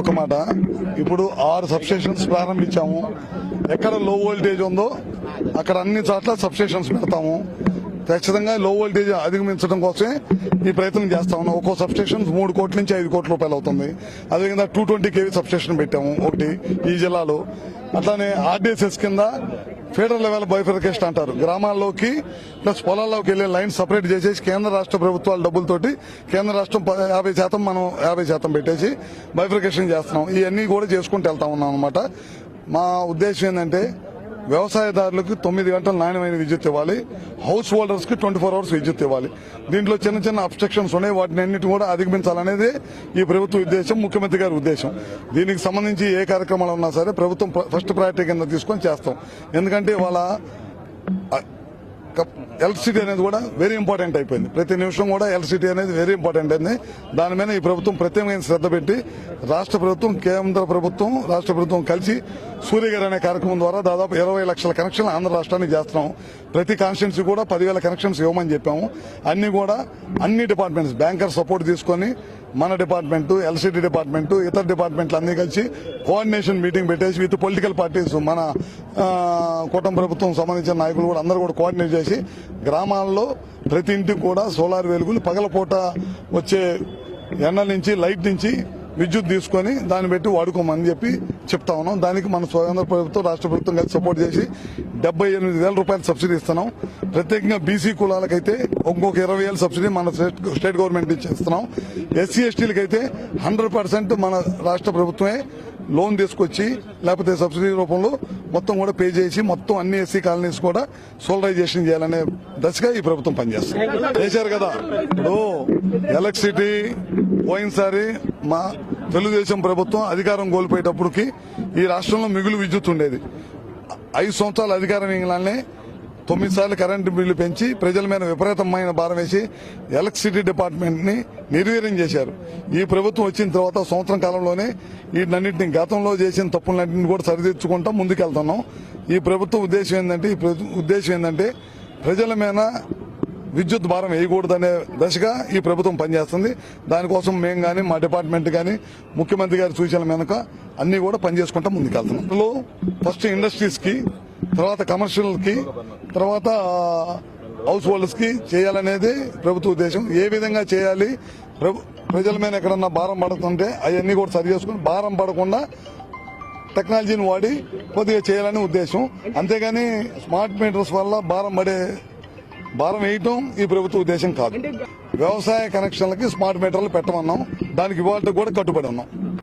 ఒక మాట. ఇప్పుడు ఆరు సబ్స్టేషన్స్ ప్రారంభించాము. ఎక్కడ లో వోల్టేజ్ ఉందో అక్కడ అన్ని చోట్ల సబ్స్టేషన్స్ పెడతాము. ఖచ్చితంగా లో వోల్టేజ్ అధిగమించడం కోసమే ఈ ప్రయత్నం చేస్తా ఉన్నాం. ఒక్కో సబ్స్టేషన్ మూడు కోట్ల నుంచి ఐదు కోట్ల రూపాయలు అవుతుంది. అదేవిధంగా టూ ట్వంటీ కేవీ సబ్స్టేషన్ పెట్టాము ఒకటి ఈ జిల్లాలో. అట్లానే ఆర్డీఎస్ఎస్ కింద ఫెడరల్ లెవెల్ బైఫర్కేషన్ అంటారు. గ్రామాల్లోకి ప్లస్ పొలాల్లోకి వెళ్ళే లైన్ సపరేట్ చేసేసి కేంద్ర రాష్ట్ర ప్రభుత్వాల డబ్బులతోటి కేంద్ర రాష్ట్రం ప- యాభై శాతం మనం యాభై శాతం పెట్టేసి బైఫర్కేషన్ చేస్తున్నాం. ఇవన్నీ కూడా చేసుకుంటూ వెళ్తా ఉన్నాం అనమాట మా ఉద్దేశం ఏంటంటే వ్యవసాయదారులకు తొమ్మిది గంటలు నాణ్యమైన విద్యుత్ ఇవ్వాలి. హౌస్ హోల్డర్స్కి ట్వంటీ ఫోర్ అవర్స్ విద్యుత్ ఇవ్వాలి. దీంట్లో చిన్న చిన్న అబ్స్ట్రక్షన్స్ ఉన్నాయి. వాటిని అన్నిటి కూడా అధిగమించాలనేది ఈ ప్రభుత్వ ఉద్దేశం ముఖ్యమంత్రి గారి ఉద్దేశం. దీనికి సంబంధించి ఏ కార్యక్రమాలు ఉన్నా సరే ప్రభుత్వం ఫస్ట్ ప్రయారిటీ కింద తీసుకొని చేస్తాం. ఎందుకంటే వాళ్ళ ఎలక్ట్రిసిటీ అనేది కూడా వెరీ ఇంపార్టెంట్ అయిపోయింది. ప్రతి నిమిషం కూడా ఎలక్ట్రిసిటీ అనేది వెరీ ఇంపార్టెంట్ అయింది. దాని మీద ఈ ప్రభుత్వం ప్రత్యేకమైన శ్రద్ధ పెట్టి రాష్ట్ర ప్రభుత్వం కేంద్ర ప్రభుత్వం రాష్ట్ర ప్రభుత్వం కలిసి సూర్యగారు అనే కార్యక్రమం ద్వారా దాదాపు ఇరవై లక్షల కనెక్షన్లు ఆంధ్ర రాష్ట్రానికి చేస్తున్నాం. ప్రతి కాన్స్టిట్యున్సీ కూడా పదివేల కనెక్షన్స్ ఇవ్వమని చెప్పాము. అన్ని కూడా అన్ని డిపార్ట్మెంట్స్ బ్యాంకర్ సపోర్ట్ తీసుకొని మన డిపార్ట్మెంట్ ఎల్సిటీ డిపార్ట్మెంట్ ఇతర డిపార్ట్మెంట్లు అన్ని కలిసి కోఆర్డినేషన్ మీటింగ్ పెట్టేసి విత్ పొలిటికల్ పార్టీస్ మన కూటమి ప్రభుత్వం సంబంధించిన నాయకులు కూడా అందరూ కూడా కోఆర్డినేట్ చేసి గ్రామాల్లో ప్రతి ఇంటికి కూడా సోలార్ వెలుగులు పగలపూట వచ్చే ఎండల నుంచి లైట్ నుంచి విద్యుత్ తీసుకొని దాన్ని పెట్టి వాడుకోమని చెప్పి చెప్తా ఉన్నాం. దానికి మన స్వతంత్ర ప్రభుత్వం రాష్ట్ర ప్రభుత్వం కలిసి సపోర్ట్ చేసి డెబ్బై ఎనిమిది వేల రూపాయలు సబ్సిడీ ఇస్తున్నాం. ప్రత్యేకంగా బీసీ కులాలకైతే ఇంకొక ఇరవై వేల సబ్సిడీ మన స్టేట్ స్టేట్ గవర్నమెంట్ నుంచి ఇస్తున్నాం ఎస్సీ ఎస్టీలకైతే హండ్రెడ్ పర్సెంట్ మన రాష్ట్ర ప్రభుత్వమే లోన్ తీసుకొచ్చి లేకపోతే సబ్సిడీ రూపంలో మొత్తం కూడా పే చేసి మొత్తం అన్ని ఎస్సీ కాలనీస్ కూడా సోలరైజేషన్ చేయాలనే దశగా ఈ ప్రభుత్వం పనిచేస్తుంది. చేశారు కదా? ఇప్పుడు ఎలక్ట్రిసిటీ పోయినసారి మా తెలుగుదేశం ప్రభుత్వం అధికారం కోల్పోయేటప్పటికి ఈ రాష్ట్రంలో మిగులు విద్యుత్ ఉండేది. ఐదు సంవత్సరాల అధికారం ఇవ్వగానే తొమ్మిది సార్లు కరెంటు బిల్లు పెంచి ప్రజల మీద విపరీతమైన భారం వేసి ఎలక్ట్రిసిటీ డిపార్ట్మెంట్ని నిర్వీర్యం చేశారు. ఈ ప్రభుత్వం వచ్చిన తర్వాత సంవత్సరం కాలంలోనే వీటన్నింటిని గతంలో చేసిన తప్పులన్నింటిని కూడా సరిదిద్దుకుంటా ముందుకెళ్తున్నాం. ఈ ప్రభుత్వం ఉద్దేశం ఏంటంటే ఈ ఉద్దేశం ఏంటంటే ప్రజల మీద విద్యుత్ భారం వేయకూడదనే దశగా ఈ ప్రభుత్వం పనిచేస్తుంది. దానికోసం మేము కానీ మా డిపార్ట్మెంట్ కానీ ముఖ్యమంత్రి గారి సూచనల మేరకు అన్ని కూడా పనిచేసుకుంటా ముందుకెళ్తున్నాం. ఫస్ట్ ఇండస్ట్రీస్కి తర్వాత కమర్షియల్కి తర్వాత హౌస్ హోల్డ్స్కి చేయాలనేది ప్రభుత్వ ఉద్దేశం. ఏ విధంగా చేయాలి? ప్రభు- ప్రజల మీద ఎక్కడన్నా భారం పడుతుంటే అవన్నీ కూడా సరి చేసుకుని భారం పడకుండా టెక్నాలజీని వాడి కొద్దిగా చేయాలనే ఉద్దేశం. అంతేగాని స్మార్ట్ మీటర్స్ వల్ల భారం పడే భారం వేయటం ఈ ప్రభుత్వ ఉద్దేశం కాదు. వ్యవసాయ కనెక్షన్లకి స్మార్ట్ మీటర్లు పెట్టమన్నాం. దానికి ఇవాళ కూడా కట్టుబడి ఉన్నాం.